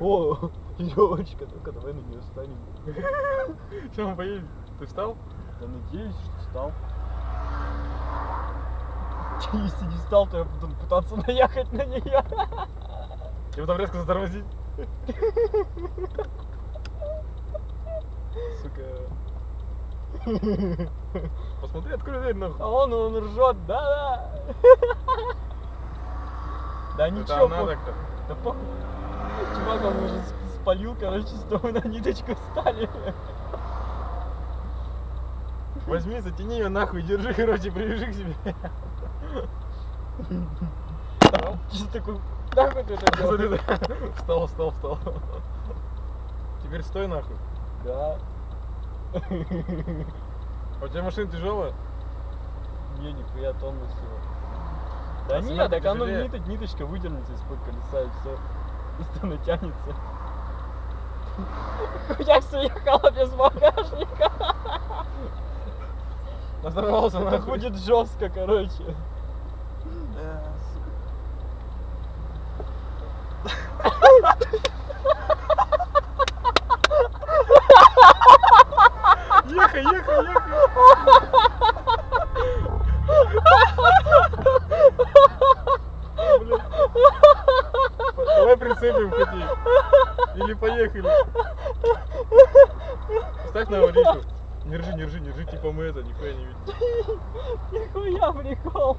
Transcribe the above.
О, елочка, только давай на нее встанем. Че, мы поедем? Ты встал? Да надеюсь, что встал. Если не встал, то я буду пытаться наехать на нее. И потом резко затормозить. Сука. Посмотри, открой дверь А нахуй. он, он ржет, да-да. Да Это ничего, она пох- так-то. да похуй. Чувак, он уже с- спалил, короче, что мы на ниточку стали. Возьми, затяни ее нахуй, держи, короче, привяжи к себе. Чисто такой, нахуй ты Смотри, делаешь? да. Встал, встал, встал. Теперь стой нахуй. Да. А у тебя машина тяжелая? Не, нихуя тонну всего. Да А нет, семерка так оно ниточка выдернется из-под колеса и все. Просто натянется. Хуяк съехала без багажника. Разорвался Это нахуй. будет жестко, короче. Строим ходи. Или поехали. Ставь на аварийку. Не ржи, не ржи, не ржи, типа мы это, нихуя не видим. Нихуя прикол.